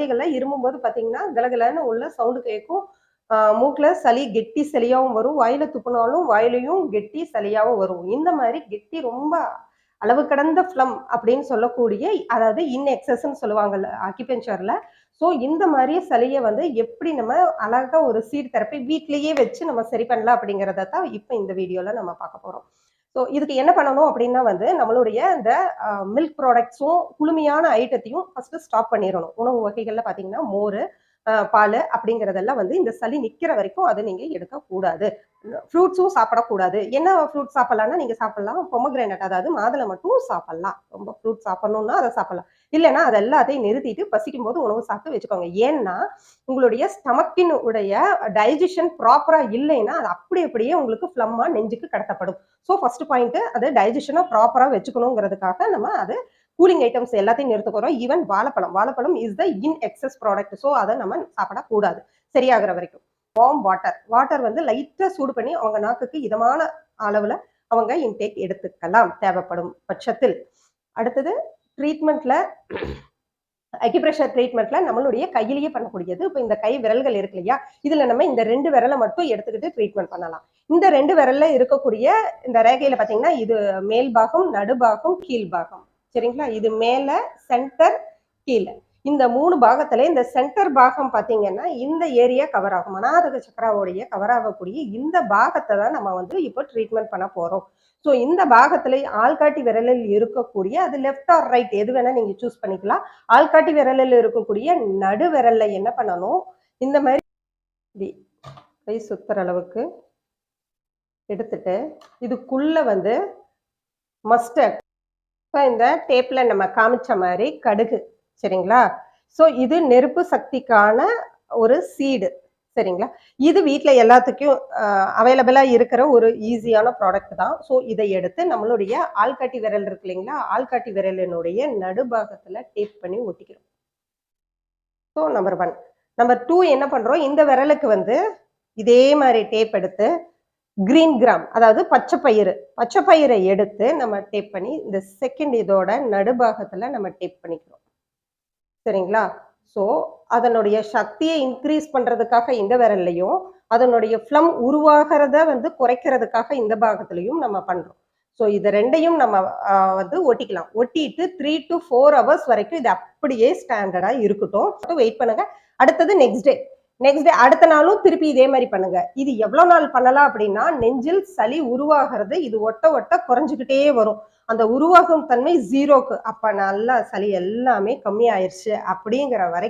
குழந்தைகள்லாம் இருமும்போது பார்த்தீங்கன்னா பாத்தீங்கன்னா கலகலன்னு உள்ள சவுண்டு கேட்கும் மூக்கில் சளி கெட்டி சளியாவும் வரும். வாயில துப்புனாலும் வாயிலையும் கெட்டி சளியாவும் வரும். இந்த மாதிரி கெட்டி ரொம்ப அளவு கடந்த ஃப்ளம் அப்படின்னு சொல்லக்கூடிய அதாவது இன் எக்ஸஸ்ன்னு சொல்லுவாங்கல்ல ஆக்கிபென்ச்சரில் ஸோ இந்த மாதிரி சளியை வந்து எப்படி நம்ம அழகா ஒரு சீர் தெரப்பி வீட்லேயே வச்சு நம்ம சரி பண்ணலாம் அப்படிங்கிறத தான் இப்போ இந்த வீடியோவில் நம்ம பார்க்க போறோம். ஸோ இதுக்கு என்ன பண்ணணும் அப்படின்னா வந்து நம்மளுடைய இந்த மில்க் ப்ராடக்ட்ஸும் குளுமையான ஐட்டத்தையும் ஃபஸ்ட்டு ஸ்டாப் பண்ணிடணும். உணவு வகைகள்ல பார்த்தீங்கன்னா மோர் பால் அப்படிங்கிறதெல்லாம் வந்து இந்த சளி நிற்கிற வரைக்கும் அதை நீங்கள் எடுக்கக்கூடாது. ஃப்ரூட்ஸும் சாப்பிடக்கூடாது. என்ன ஃப்ரூட் சாப்பிடலாம்னா நீங்கள் சாப்பிட்லாம். பொமக்ரேனட் அதாவது மாதுளை மட்டும் சாப்பிட்லாம். ரொம்ப ஃப்ரூட் சாப்பிடணும்னா அதை சாப்பிட்லாம். இல்லைன்னா அது எல்லாத்தையும் நிறுத்திட்டு பசிக்கும் போது உணவு சாப்பிட்டு வச்சுக்கோங்க. ஏன்னா உங்களுடைய ஸ்டமக்கின் உடைய டைஜஷன் ப்ராப்பராக இல்லைன்னா அது அப்படி அப்படியே உங்களுக்கு ஃப்ளம்மா நெஞ்சுக்கு கடத்தப்படும். ஸோ ஃபர்ஸ்ட் பாயிண்ட்டு அது டைஜஷனை ப்ராப்பராக வச்சுக்கணுங்கிறதுக்காக நம்ம அதை கூலிங் ஐட்டம்ஸ் எல்லாத்தையும் நிறுத்துக்கிறோம் ஈவன் வாழைப்பழம். வாழைப்பழம் is the in excess product so அதை நம்ம சாப்பிடக்கூடாது. சரியாகிற வரைக்கும். வார்ம் வாட்டர் வாட்டர் வந்து லைட்டாக சூடு பண்ணி அவங்க நாக்குக்கு இதமான அளவில் அவங்க இன்டேக் எடுத்துக்கலாம். தேவைப்படும் பட்சத்தில். அடுத்தது ட்ரீட்மெண்ட்ல அக்யூப்ரெஷர் ட்ரீட்மெண்ட்ல நம்மளுடைய கையிலேயே பண்ணக்கூடியது. இப்போ இந்த கை விரல்கள் இருக்கு இல்லையா? இதுல நம்ம இந்த ரெண்டு விரலை மட்டும் எடுத்துக்கிட்டு ட்ரீட்மெண்ட் பண்ணலாம். இந்த ரெண்டு விரல்ல இருக்கக்கூடிய இந்த ரேகையில பாத்தீங்கன்னா இது மேல் பாகம் நடுபாகம் கீழ்பாகம் சரிங்களா? இது மேல சென்டர் கீழே. இந்த மூணு பாகத்துல இந்த சென்டர் பாகம் பாத்தீங்கன்னா இந்த ஏரியா கவர் ஆகும். அநாதக சக்கராவுடைய கவர் ஆகக்கூடிய இந்த பாகத்தை தான் நம்ம வந்து இப்போ ட்ரீட்மெண்ட் பண்ண போறோம். ஸோ இந்த பாகத்துல ஆள்காட்டி விரலில் இருக்கக்கூடிய அது லெஃப்ட் ஆர் ரைட் எது வேணா நீங்க சூஸ் பண்ணிக்கலாம். ஆள்காட்டி விரலில் இருக்கக்கூடிய நடு விரல்ல என்ன பண்ணணும்? இந்த மாதிரி கை சுத்துற அளவுக்கு எடுத்துட்டு இதுக்குள்ள வந்து மஸ்டர்ட் இப்போ இந்த டேப்பில் நம்ம காமிச்ச மாதிரி கடுகு சரிங்களா? ஸோ இது நெருப்பு சக்திக்கான ஒரு சீடு சரிங்களா? இது வீட்டில் எல்லாத்துக்கும் அவைலபிளாக இருக்கிற ஒரு ஈஸியான ப்ராடக்ட் தான். ஸோ இதை எடுத்து நம்மளுடைய ஆள்காட்டி விரல் இருக்கு இல்லைங்களா? ஆள்காட்டி விரலினுடைய நடுபாகத்தில் டேப் பண்ணி ஒட்டிக்கிறோம். So number one number two என்ன பண்ணுறோம் இந்த விரலுக்கு வந்து இதே மாதிரி டேப் எடுத்து கிரீன் கிராம் அதாவது பச்சை பயிறு பச்சை பயிரை எடுத்து நம்ம டேப் பண்ணி இந்த செகண்ட் இதோட நடுபாகத்தில் நம்ம டேப் பண்ணிக்கிறோம். சரிங்களா? ஸோ அதனுடைய சக்தியை இன்க்ரீஸ் பண்ணுறதுக்காக இந்த விரல்லையும் அதனுடைய ஃப்ளம் உருவாகிறத வந்து குறைக்கிறதுக்காக இந்த பாகத்துலையும் நம்ம பண்ணுறோம் ஸோ இது ரெண்டையும் நம்ம வந்து ஒட்டிக்கலாம். ஒட்டிட்டு த்ரீ டு ஃபோர் ஹவர்ஸ் வரைக்கும் இது அப்படியே ஸ்டாண்டர்டாக இருக்கட்டும். வெயிட் பண்ணுங்க. அடுத்தது நெக்ஸ்ட் டே நெக்ஸ்ட் டே அடுத்த நாளும் திருப்பி இதே மாதிரி பண்ணுங்க. இது எவ்வளோ நாள் பண்ணலாம் அப்படின்னா நெஞ்சில் சளி உருவாகிறது இது ஒட்ட ஒட்ட குறைஞ்சிக்கிட்டே வரும். அந்த உருவாகும் தன்மை ஜீரோக்கு அப்ப நல்லா சளி எல்லாமே கம்மி ஆயிடுச்சு அப்படிங்கிற வரை